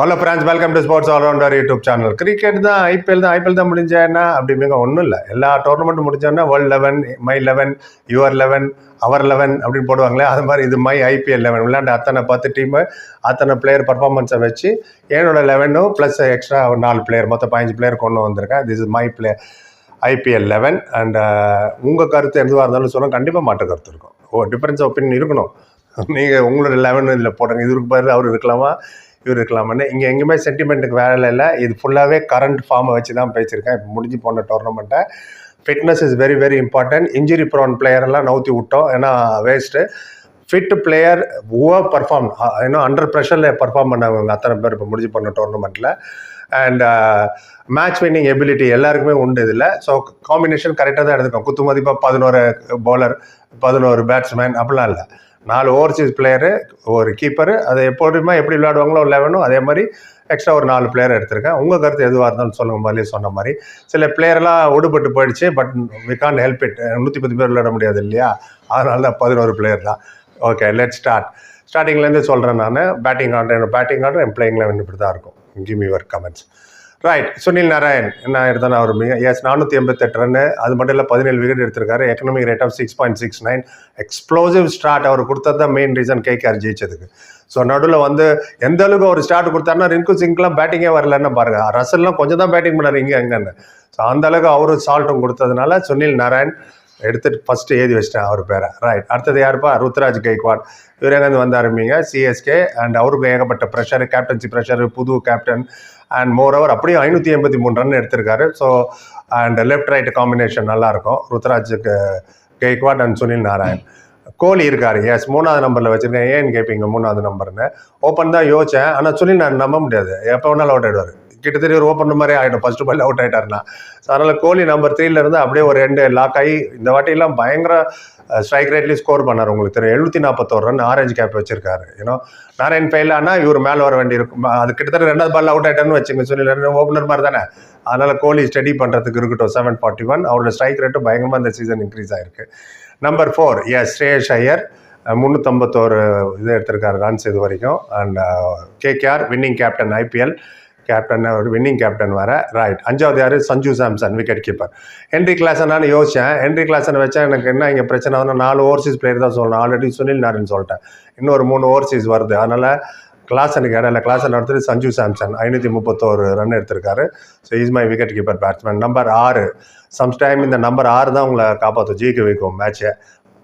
Hello friends welcome to sports allrounder YouTube channel cricket தான் IPL தான். IPL தான் முடிஞ்சா என்ன? அப்படிங்க ஒன்றும் இல்லை. எல்லா டோர்னமெண்ட்டும் முடிஞ்சோன்னா world eleven my eleven your eleven our eleven அப்படின்னு போடுவாங்களே அது மாதிரி இது மை ஐபிஎல் லெவன் விளையாண்ட அத்தனை பத்து டீமு அத்தனை பிளேயர் பர்ஃபார்மன்ஸை வச்சு என்னோட லெவனும் ப்ளஸ் எக்ஸ்ட்ரா ஒரு நாலு பிளேயர் மொத்தம் பதினஞ்சு பிளேயர் கொண்டு வந்திருக்கேன். This is my play IPL eleven and உங்கள் கருத்து எதுவாக இருந்தாலும் சொல்லுங்கள் கண்டிப்பாக மாற்று கருத்து இருக்கும். ஓ டிஃப்ரென்ஸ் ஒப்பீனியன் இருக்கணும். நீங்கள் உங்களோட லெவன் இதில் போடுங்க. இதுக்கு பாரு அவர் இருக்கலாமா? இவர் இருக்கலாம்னு இங்கே எங்கேயுமே சென்டிமெண்ட்டுக்கு வேலை இல்லை. இது ஃபுல்லாகவே கரண்ட் ஃபார்மை வச்சு தான் பேசியிருக்கேன். இப்போ முடிஞ்சு போன டோர்னமெண்ட்டை fitness is very very important injury prone பிளேயரெல்லாம் நவுத்தி விட்டோம். ஏன்னா waste fit player over perform இன்னும் அண்டர் ப்ரெஷரில் பர்ஃபார்ம் பண்ணவங்க அத்தனை பேர் இப்போ முடிஞ்சு போன டோர்னமெண்ட்டில் அண்ட் மேட்ச் வின்னிங் எபிலிட்டி எல்லாருக்குமே உண்டு இதில். ஸோ காம்பினேஷன் கரெக்டாக தான் எடுத்துக்கோம் குத்து மதிப்பாக பதினோரு பவுலர் பதினோரு பேட்ஸ்மேன் அப்படிலாம் இல்லை. நாலு ஓவர்சீஸ் பிளேயரு ஒரு கீப்பரு அதை எப்போதுமே எப்படி விளையாடுவாங்களோ லெவனும் அதே மாதிரி எக்ஸ்ட்ரா ஒரு நாலு பிளேயர் எடுத்திருக்கேன். உங்கள் கருத்து எதுவாக இருந்தாலும் சொல்லுங்கள் மாதிரி சொன்ன மாதிரி. சில பிளேயர்லாம் விடுபட்டு போயிடுச்சு but we can't help it நூற்றி பத்து பேர் விளையாட முடியாது இல்லையா? அதனால தான் பதினோரு பிளேயர் தான். ஓகே லெட் ஸ்டார்ட் ஸ்டார்டிங்லேருந்து சொல்கிறேன் நான். பேட்டிங் ஆர்டர் என்னோட பேட்டிங் ஆர்டர் என் பிளேயிங் லெவன் இப்படி தான் இருக்கும். Give your comments right Sunil Narine என்ன அவர் மிக எஸ் நானூற்றி எண்பத்தெட்டு ரன்னு அது மட்டும் இல்லை பதினேழு விக்கெட் எடுத்திருக்காரு. Economic rate of six point six nine explosive start அவர் கொடுத்தது தான் மெயின் ரீசன் கேகேஆர் ஜெயிச்சதுக்கு. ஸோ நடுவில் வந்து எந்த அளவுக்கு ஒரு ஸ்டார்ட் கொடுத்தாருன்னா ரிங்கு சிங்க்லாம் பேட்டிங்கே வரலன்னு பாருங்க. ரசல்லாம் கொஞ்சம் தான் பேட்டிங் பண்ணார் இங்கே எங்கன்னு ஸோ அந்த அளவுக்கு அவரு சால்ட்டும் கொடுத்ததுனால சுனில் நாராயண் எடுத்துட்டு ஃபஸ்ட்டு எழுதி வச்சிட்டேன் அவர் பேரை. ரைட் அடுத்தது யாருப்பா? ருத்ராஜ் கைக்வாட் இவர் எங்கேருந்து வந்து ஆரம்பிங்க சிஎஸ்கே அண்ட் அவருக்கு ஏகப்பட்ட ப்ரெஷர் கேப்டன்சி ப்ரெஷர் புது கேப்டன் அண்ட் மோர் ஓவர் அப்படியே ஐநூற்றி எண்பத்தி மூணு ரன் எடுத்திருக்காரு. So and left right combination நல்லாயிருக்கும். ருத்ராஜுக்கு Gaikwad and Sunil Narine. Kohli இருக்காரு. எஸ் மூணாவது நம்பரில் வச்சிருக்கேன். ஏன்னு கேட்பீங்க மூணாவது நம்பர்னு ஓப்பன் தான் யோசிச்சேன். ஆனால் சுனில் நான் நம்ப முடியாது. எப்போ வேணாலும் அவுட் ஆயிடுவார். கிட்டத்தட்ட ஒரு ஓப்பன் மாதிரி ஆகிடும் ஃபர்ஸ்ட் பால் அவுட் ஆகிட்டாருன்னா ஸோ அதனால் கோலி நம்பர் த்ரீல இருந்து அப்படியே ஒரு ரெண்டு லாக் ஆகி இந்த வாட்டியெல்லாம் பயங்கர ஸ்ட்ரைக் ரேட்லேயும் ஸ்கோர் பண்ணார். உங்களுக்கு தெரியும். எழுநூற்றி நாற்பத்தோரு ரன் ஆரஞ்சு கேப் வச்சிருக்காரு. ஏன்னா நாராயண் ஃபெயிலானா இவர் மேலே வர வேண்டி இருக்கும். அது கிட்டத்தட்ட ரெண்டாவது பால் அவுட் ஆகிட்டான்னு வச்சுங்க சொல்லி ஓப்பனர் மாதிரி தானே. அதனால் கோலி ஸ்டடி பண்ணுறதுக்கு இருக்கட்டும். செவன் ஃபார்ட்டி ஒன் அவரோட ஸ்ட்ரைக் ரேட்டும் பயங்கரமாக இந்த சீசன் இன்க்ரீஸ் ஆயிருக்கு. Number four S Shreyas Iyer முந்நூற்றம்பத்தோரு இது எடுத்திருக்காரு ரன்ஸ் இது வரைக்கும். And KKR winning captain IPL captain ஒரு வின்னிங் கேப்டன் வர ரைட் அஞ்சாவது யார்? Sanju Samson wicket keeper Heinrich கிளாசனான்னு யோசிச்சேன். ஹென்ரி கிளாசனை வச்சா எனக்கு என்ன இங்கே பிரச்சனை வந்து நாலு ஓவர்சீஸ் பிளேயர் தான் சொல்லணும். ஆல்ரெடி சுனில் நாரின்னு சொல்லிட்டேன். இன்னொரு மூணு ஓவர்சீஸ் வருது. அதனால் கிளாசனுக்கு இடையில கிளாசன் எடுத்துட்டு சஞ்சு சாம்சன். ஐநூற்றி முப்பத்தோரு ரன் எடுத்திருக்காரு. So is my wicket keeper batsman number ஆறு. சம்டைம் இந்த நம்பர் ஆறு தான் உங்களை காப்பாற்றும் ஜெயிக்க வைக்கும் மேட்ச்சை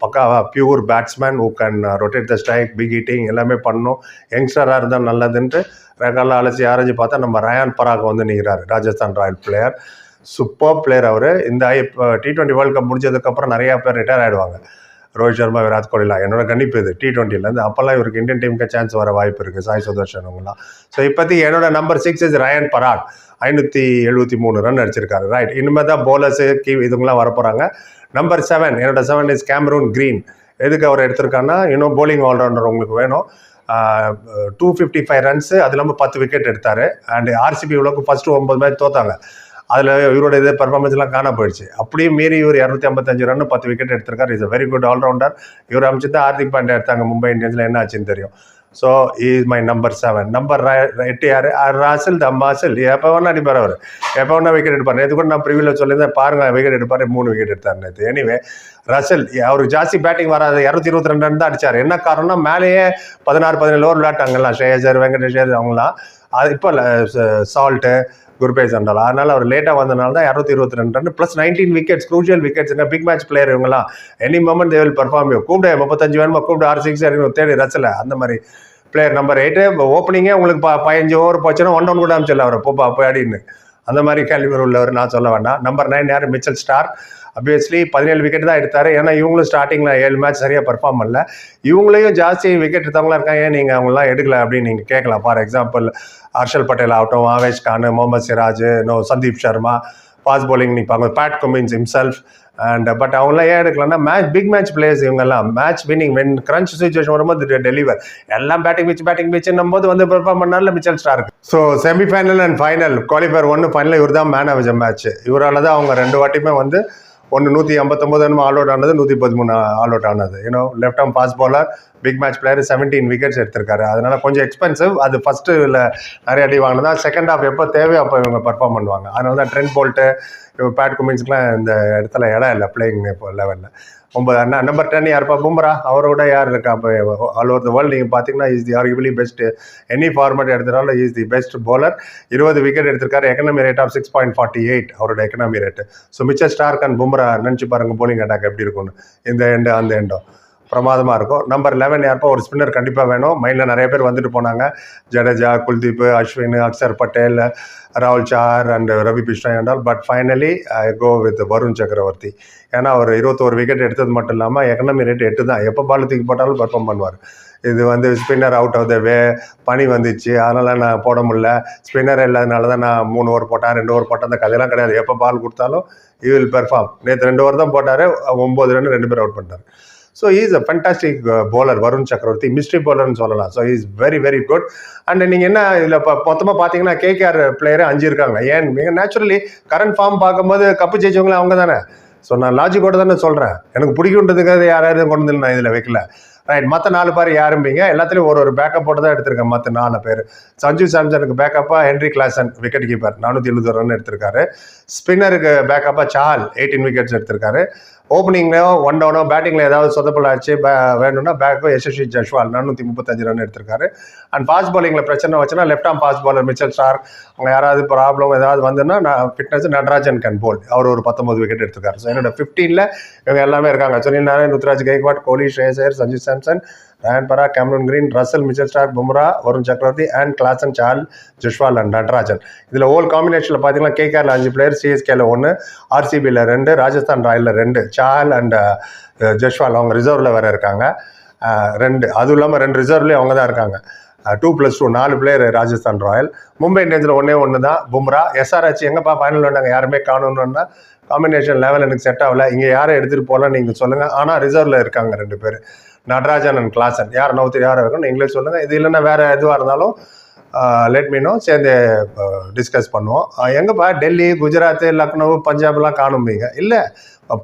பக்காவா pure batsman who can rotate the strike big hitting எல்லாமே பண்ணணும். யங்ஸ்டராக இருந்தால் நல்லதுன்ட்டு ரெக்கார்டில் அழைச்சி யாரஞ்சு பார்த்தா நம்ம ரயான் பராக் வந்து நிற்கிறார் Rajasthan royal player super player அவர். இந்த ஐ டி ட்வெண்ட்டி வேர்ல்டு கப் முடிஞ்சதுக்கப்புறம் நிறையா பேர் ரிட்டையர் ஆகிடுவாங்க ரோஹித் சர்மா விராட் கோலிலாம் என்னோட கணிப்பு இது. டி டுவெண்ட்டிலேருந்து அப்போல்லாம் இவருக்கு இந்தியன் டீமுக்கு சான்ஸ் வர வாய்ப்பு இருக்குது சாய் சுதர்ஷன் அவங்களாம் ஸோ இப்போதைக்கு என்னோட number six is Riyan Parag ஐநூற்றி எழுபத்தி மூணு ரன் அடிச்சிருக்காரு. ரைட் இனிமேல் தான் போலர்ஸு கீ இதுங்களாம் வரப்போகிறாங்க நம்பர் செவன் என்னோட செவன் இஸ் கேமரூன் க்ரீன் எதுக்கு அவர் எடுத்திருக்காருன்னா இன்னும் போலிங் ஆல்ரவுண்டர் உங்களுக்கு வேணும். டூ ஃபிஃப்டி ஃபைவ் ரன்ஸு அது இல்லாமல் பத்து விக்கெட் எடுத்தார். அண்ட் ஆர்சிபி இவ்வளோக்கு ஃபஸ்ட்டு ஒம்பது மேட்ச் தோத்தாங்க. அதில் இவரோட இது பர்ஃபார்மன்ஸ்லாம் காண போயிடுச்சு. அப்படியும் மீறி இவர் இரநூத்தி ஐம்பத்தஞ்சு ரன் பத்து விக்கெட் எடுத்திருக்காரு. Is a very good allrounder இவர் அமைச்சு தான் ஹார்திக் பாண்டியா எடுத்தாங்க. மும்பை இந்தியன்ஸில் என்ன ஆச்சுன்னு தெரியும். So is my number seven number எட்டு யார்? ராசில் தம்பாசில். எப்போ வேணா அடிப்பார் அவர். எப்போ வேணா விக்கெட் எடுப்பார். நேற்று கூட நான் ப்ரிவியூவில் சொல்லியிருந்தேன். பாருங்க விக்கெட் எடுப்பார். மூணு விக்கெட் எடுத்தார் நேற்று எனிவே ரசல் அவருக்கு ஜாஸ்தி பேட்டிங் வராது. இரநூத்தி இருபத்தி ரெண்டு ரன் தான் அடிச்சார். என்ன காரணம்னா மேலேயே பதினாறு பதினேழு ஓவர் விளையாட்டாங்கலாம் ஷேஜர் வெங்கடேஷர் அவங்களாம் அது இப்போ சால்ட்டு குருபே அண்டாலா அதனால அவர் லேட்டாக வந்தனால தான் இரநூத்தி இருபத்தி ரெண்டு run plus nineteen wickets crucial விக்கெட்ஸுங்க big match player இவங்கலாம் any moment they will perform you கூப்பிட முப்பத்தஞ்சு வேணுமா? கூப்பிட்டு ஆறு சிக்ஸ் இறங்கணும் தேடி ரச்சல அந்த மாதிரி. பிளேயர் நம்பர் எயிட்டு ஓப்பனிங்கே உங்களுக்கு ப பதினஞ்சு ஓவர் போச்சுன்னா ஒன் டவுன் கூட அமைச்சல அவர். போப்பா போய் அடின்னு அந்த மாதிரி கேள்விவர் உள்ளவர் நான் சொல்ல வேண்டாம். நம்பர் நைன் யார்? மிச்சல் ஸ்டார் அப்வியஸ்லி பதினேழு விக்கெட் தான் எடுத்தார். ஏன்னா இவங்களும் ஸ்டார்டிங்கில் ஏழு மேட்ச் சரியாக பர்ஃபார்ம் பண்ணல. இவங்களையும் ஜாஸ்தி விக்கெட் எடுத்தவங்களாம் இருக்காங்க. ஏன் நீங்கள் அவங்களாம் எடுக்கல அப்படின்னு நீங்கள் கேட்கலாம். ஃபார் எக்ஸாம்பிள் ஹர்ஷல் பட்டேல் ஆகட்டும் Avesh Khan Mohammed Siraj no Sandeep Sharma fast bowling நிற்பாங்க Pat Cummins himself and but அவங்களாம் ஏன் எடுக்கலன்னா மேட்ச் பிக் மேட்ச் பிளேயர்ஸ் இவங்கெல்லாம் match winning when crunch situation வரும்போது டெலிவர் எல்லாம் பேட்டிங் பிச்சு பேட்டிங் பிச்சுன்னும் போது வந்து perform பண்ணால Mitchell Starc so semifinal and final qualifier ஒன்று ஃபைனல் இவர் தான் மேன் ஆஃப் த மேட்ச் இவரால் தான் அவங்க ரெண்டு வாட்டியுமே வந்து ஒன்று நூற்றி ஐம்பத்தொம்போது என்னமோ ஆல் அவுட் ஆனது நூற்றி பதிமூணு ஆல் அவுட் ஆனது. You know left arm pace bowler big match player seventeen wickets எடுத்திருக்காரு. அதனால கொஞ்சம் எக்ஸ்பென்சிவ் அது ஃபர்ஸ்ட்டு நிறைய அடி வாங்கினதா செகண்ட் ஹாஃப் எப்போ தேவையோ அப்போ இவங்க பர்ஃபார்ம் பண்ணுவாங்க. அதனால தான் ட்ரெண்ட் போல்ட்டு பேட் குமின்ஸ்க்குலாம் இந்த இடத்துல இடம் இல்லை பிளேயிங் இப்போ லெவலில் ஒன்பது அண்ணா நம்பர் டென் யாருப்பா? பும்ரா அவரோட யார் இருக்கா? இப்போ ஆல் ஓவர் த வேர்ல்டு நீங்கள் பார்த்தீங்கன்னா is the ஆர்கிபிளி best any format எடுத்தாலும் இஸ் தி பெஸ்ட் பவுலர் இருபது விக்கெட் எடுத்திருக்காரு. Economy rate of six point forty eight அவரோட economy rate so Mitchell Starc and Bumrah நினச்சி பாருங்க போலிங் அட்டாக் எப்படி இருக்கும்னு. இந்த எண்டு அந்த எண்டோ பிரமாதமாக இருக்கும். நம்பர் லெவன் யாருப்போ? ஒரு ஸ்பின்னர் கண்டிப்பாக வேணும். மைண்டில் நிறைய பேர் வந்துட்டு போனாங்க. ஜடேஜா குல்தீப் அஸ்வின் அக்சர் பட்டேல் ராகுல் சார் அண்ட் ரவி பிஷ்ணா என்றால் but finally I go with Varun Chakravarthy. ஏன்னா அவர் இருபத்தோரு விக்கெட் எடுத்தது மட்டும் இல்லாமல் எக்கனமி ரேட் எட்டு தான். எப்போ பால் தூக்கி போட்டாலும் பர்ஃபார்ம் பண்ணுவார். இது வந்து spinner out of the way பனி வந்துச்சு. அதனால் நான் போட முடில ஸ்பின்னர் இல்லாதனால தான் நான் மூணு ஓவர் போட்டேன் ரெண்டு ஓவர் போட்டேன். அந்த கதையெல்லாம் கிடையாது. எப்போ பால் கொடுத்தாலும் யூ வில் பெர்ஃபார்ம் நேற்று ரெண்டு ஓவர் தான் போட்டார். ஒம்பது ரன் ரெண்டு பேர் அவுட் பண்ணிட்டார். So is a fantastic bowler Varun Chakravarthy mystery போலர்னு சொல்லலாம். So is very very good and நீங்கள் என்ன இதில் இப்போ மொத்தமாக பார்த்தீங்கன்னா கேகேஆர் பிளேயரே அஞ்சு இருக்காங்க. ஏன் மிக நேச்சுரலி கரண்ட் ஃபார்ம் பார்க்கும்போது கப்பு ஜெயிச்சவங்களே அவங்க தானே. ஸோ நான் லாஜிக்கோட தானே சொல்கிறேன் எனக்கு பிடிக்குன்றதுக்காக யாராவது கொண்டு வந்து நான் இதில் வைக்கல. ரைட் மற்ற நாலு பேர் யாரும்பீங்க? எல்லாத்துலேயும் ஒரு ஒரு பேக்கப் போட்டு தான் எடுத்திருக்கேன் மற்ற நாலு பேர். சஞ்சு சாம்சனுக்கு பேக்கப்பாக ஹென்ரி கிளாசன் விக்கெட் கீப்பர் நானூற்றி எழுபது ரன் எடுத்திருக்காரு. ஸ்பின்னருக்கு பேக்கப்பாக சால் எயிட்டீன் விக்கெட்ஸ் எடுத்திருக்காரு. ஓப்பனிங்லையோ ஒன் டவுனோ பேட்டிங்கில் ஏதாவது சொதப்பல் ஆச்சு வேணும்னா பேக்கோ யசஸ்வி ஜஷ்வால் நானூற்றி முப்பத்தஞ்சு ரன் எடுத்திருக்காரு. அண்ட் ஃபாஸ்ட் பாலிங்கில் பிரச்சனை வச்சுன்னா left arm fast bowler Mitchell star அவங்க யாராவது ப்ராப்ளம் ஏதாவது வந்துன்னா நான் ஃபிட்னஸ் நடராஜன் கேன் போல் அவர் ஒரு பத்தொம்பது விக்கெட் எடுத்திருக்காரு. ஸோ என்னோட ஃபிஃப்டீனில் இவங்க எல்லாமே இருக்காங்க. Sunil Narine Ruturaj Gaikwad Kohli Shreyas Sanju Samson Riyan Parag Cameron Green Russell Mitchell Starc Bumrah Varun Chakravarthy and Klaasen சால் ஜுஷ்வால் அண்ட் நடராஜன் இதில் ஓல் காம்பினேஷனில் பார்த்தீங்கன்னா கேகேஆரில் அஞ்சு பிளேயர் சிஎஸ்கேல ஒன்று ஆர்சிபியில் ரெண்டு ராஜஸ்தான் ராயலில் ரெண்டு சால் அண்ட் ஜஷ்வால் அவங்க ரிசர்வில் வேறு இருக்காங்க. ரெண்டு. அதுவும் இல்லாமல் ரெண்டு ரிசர்வ்லேயும் அவங்க தான் இருக்காங்க. டூ ப்ளஸ் டூ நாலு பிளேயர் ராஜஸ்தான் ராயல் மும்பை இந்தியன்ஸில் ஒன்றே ஒன்று தான் பும்ரா எஸ்ஆர்ஹெச் எங்கப்பா ஃபைனல் வந்தாங்க யாருமே காணணும்னா காம்பினேஷன் லெவல் எனக்கு செட் ஆகல. இங்கே யாரை எடுத்துகிட்டு போகலாம் நீங்கள் சொல்லுங்கள் ஆனால் ரிசர்வில் இருக்காங்க ரெண்டு பேர். நடராஜன் அண்ட் கிளாசன் யார் நவுத்தி யார் இருக்கணும் நீங்களே சொல்லுங்கள் இது இல்லைன்னா வேறு எதுவாக இருந்தாலும் லெட் மீனோ சேர்ந்து டிஸ்கஸ் பண்ணுவோம். எங்கேப்பா? டெல்லி குஜராத் லக்னோ பஞ்சாப்லாம் காணும்பீங்க இல்லை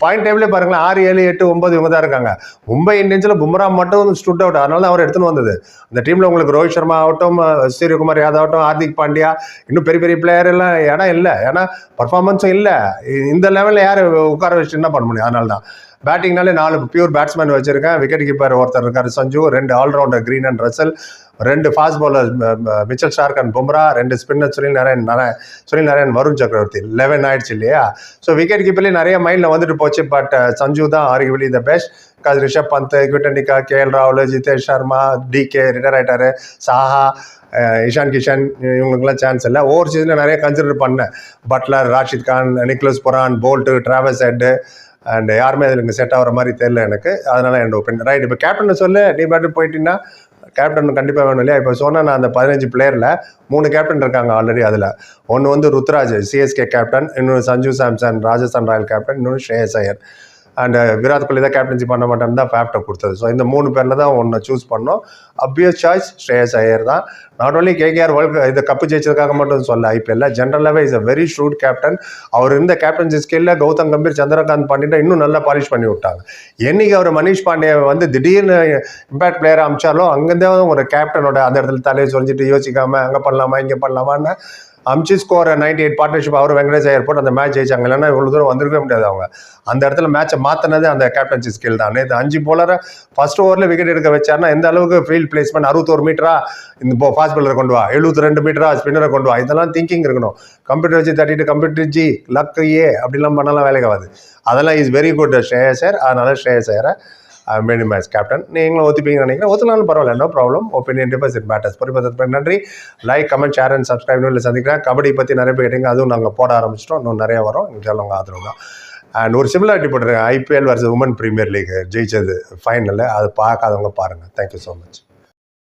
பாயிண்ட் டேபிளே பாருங்களேன். ஆறு ஏழு எட்டு ஒன்பது இவங்க தான் இருக்காங்க. மும்பை இந்தியன்ஸில் பும்ரா மட்டும் ஸ்டுட் அவுட் அதனால தான் அவர் எடுத்துன்னு வந்தது. அந்த டீமில் உங்களுக்கு ரோஹித் சர்மா ஆகட்டும் சூரியகுமார் யாதவ் ஆகட்டும் ஹார்திக் பாண்டியா இன்னும் பெரிய பெரிய பிளேயர் எல்லாம் இடம் இல்லை. ஏன்னா பர்ஃபார்மன்ஸும் இல்லை. இந்த லெவலில் யார் உட்கார வச்சு என்ன பண்ண முடியும்? அதனால தான். பேட்டிங்னாலே நாலு பியூர் பேட்ஸ்மேன் வச்சிருக்கேன். விக்கெட் கீப்பர் ஒருத்தர் இருக்கார் சஞ்சு. ரெண்டு ஆல்ரவுண்டர் கிரீன் அண்ட் ரசல் ரெண்டு fast bowler Mitchell Starc and Bumrah ரெண்டு spinner Sunil Narine Narine Sunil Narine Varun Chakravarthy. Eleven ஆயிடுச்சு இல்லையா? ஸோ விக்கெட் கீப்பர்லேயும் நிறைய மைண்டில் வந்துட்டு போச்சு பட் சஞ்சு தான் arguably the best cause Rishabh Pant குட்டனிகா K L ராகுல் ஜிதேஷ் சர்மா டிகே ரிட்டையர் ஆயிட்டாரு. சாஹா இஷான் கிஷன் இவங்களுக்குலாம் சான்ஸ் இல்லை. ஓவர் சீசனில் நிறைய கன்சிடர் பண்ணேன். Buttler Rashid Khan Nicholas Pooran Boult Travis Head and யாருமே அதில் இங்கே செட் ஆகிற மாதிரி தெரியல எனக்கு. அதனால என்னோட ஒப்பீனியன் ரைட் இப்போ கேப்டன் சொல்லு. நீ பாட்டு போயிட்டீங்கன்னா கேப்டன் கண்டிப்பாக வேணும் இல்லையா? இப்போ சொன்ன நான் அந்த பதினஞ்சு பிளேயரில் மூணு கேப்டன் இருக்காங்க ஆல்ரெடி அதில். ஒன்று வந்து ருத்ராஜ் சிஎஸ்கே கேப்டன் இன்னொன்று சஞ்சு சாம்சன் ராஜஸ்தான் ராயல் கேப்டன் இன்னொன்று ஸ்ரேயஸ் ஐயர். அண்ட் விராட் கோலி தான் கேப்டன்சி பண்ண மாட்டேன்னு தான் ஃபேப்டை கொடுத்தது. ஸோ இந்த மூணு பேரில் தான் ஒன்று சூஸ் பண்ணோம். அப்வியஸ் சாய்ஸ் ஸ்ரேயஸ் ஐயர் தான். நாட் ஓன்லி கேகேஆர் வேர்ல்டு இது கப்பு ஜெயிச்சதுக்காக மட்டும் சொல்ல ஐபிஎல்ல ஜென்ரலாகவே is a very shrewd captain அவர் இருந்த கேப்டன்சி ஸ்கில்ல கௌதம் கம்பீர் சந்திரகாந்த் பாண்டியா இன்னும் நல்லா பாலிஷ் பண்ணி விட்டாங்க. என்னைக்கு அவர் மனிஷ் பாண்டியை வந்து திடீர்னு இம்பாக்ட் பிளேயர் அமிச்சாலும் அங்கேருந்தே ஒரு கேப்டனோட அந்த இடத்துல தலையை சொல்லிட்டு யோசிக்காமல் அங்கே பண்ணலாமா இங்கே பண்ணலாமான்னு அமிச்சு ஸ்கோர் நைன்டி எயிட் பார்ட்னர்ஷிப் அவர் வெங்கடேஷ் ஐயர் போட்டு அந்த மேட்ச் ஜெயிச்சாங்க. இல்லைன்னா இவ்வளோ தூரம் வந்திருக்கவே முடியாது அவங்க. அந்த இடத்துல மேட்சை மாற்றினது அந்த கேப்டன்சி ஸ்கில் தான். நேற்று அஞ்சு போலரை ஃபர்ஸ்ட் ஓவரில் விக்கெட் எடுக்க வச்சாருன்னா எந்த அளவுக்கு ஃபீல்ட் பிளேஸ்மெண்ட் அறுபத்தோரு மீட்டரா இந்த இப்போ ஃபாஸ்ட் பாலரை கொண்டு வா. எழுபத்தி ரெண்டு மீட்டரா ஸ்பின்னரை கொண்டு வா. இதெல்லாம் திங்கிங் இருக்கணும். கம்ப்யூட்டர் வச்சு தட்டிட்டு கம்ப்யூட்டர் ஜி லக் ஏ அப்படிலாம் பண்ணலாம் வேலைக்கு ஆகாது. அதெல்லாம் இஸ் வெரி குட் ஸ்ரேயசர் அதனால ஸ்ரேயசரை Uh, மெனி மேட்ச் கேப்டன் நீங்களும் ஒத்துப்பீங்கன்னு நினைக்கிறேன். ஒத்துனாலும் பரவாயில்ல நோ ப்ராப்ளம் ஒப்பீனியன் டிபாசிட் மேட்டர்ஸ் பொறுப்பு நன்றி. Like comment share and subscribe இல்லை சந்திக்கிறேன். கபடி பற்றி நிறைய பேர் கேட்டீங்க. அதுவும் நாங்கள் போட ஆரம்பிச்சிட்டோம். இன்னும் நிறைய வரும். எங்களுக்கு எல்லாம் ஆதரவு தான். அண்ட் ஒரு சிமிலாரிட்டி போட்டிருக்கேன். IPL versus women premier league ஜெயிச்சது ஃபைனலில் அது பார்க்காதவங்க பாருங்கள் தேங்க்யூ ஸோ மச்